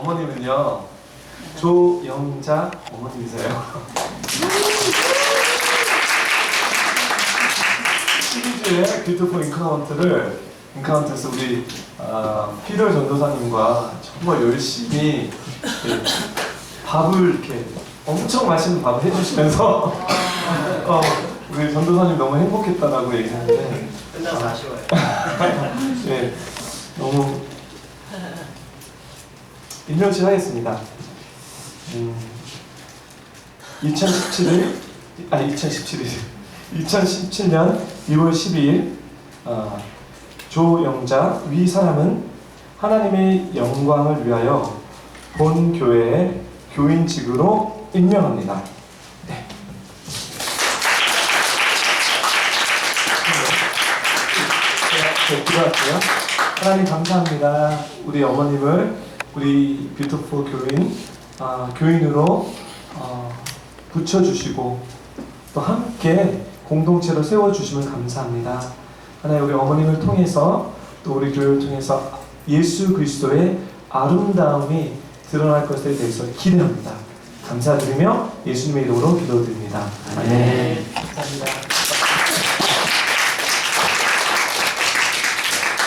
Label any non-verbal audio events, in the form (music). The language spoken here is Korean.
어머님은요 조영자 어머님이세요. 시리즈의 뷰티풀 인카운트를 인카운트에서 우리 아, 피럴 전도사님과 정말 열심히 이렇게 밥을 이렇게 엄청 맛있는 밥을 해주시면서 어, 우리 전도사님 너무 행복했다라고 얘기하는데 끝나서 아쉬워요. (laughs) 네, 너무 인명치 하겠습니다. 음, 2017일, 아니 2017일, 2017년 2월 12일 어, 조영자 위 사람은 하나님의 영광을 위하여 본 교회의 교인직으로 임명합니다. 네. 네, 기도할게요. 하나님 감사합니다. 우리 어머님을 우리 뷰티풀 교인 아, 교인으로 어, 붙여주시고 또 함께 공동체로 세워주시면 감사합니다. 하나님 우리 어머님을 통해서 또 우리 교회를 통해서 예수 그리스도의 아름다움이 드러날 것에 대해서 기대합니다. 감사드리며 예수님의 이름으로 기도드립니다. 아멘. 감사합니다.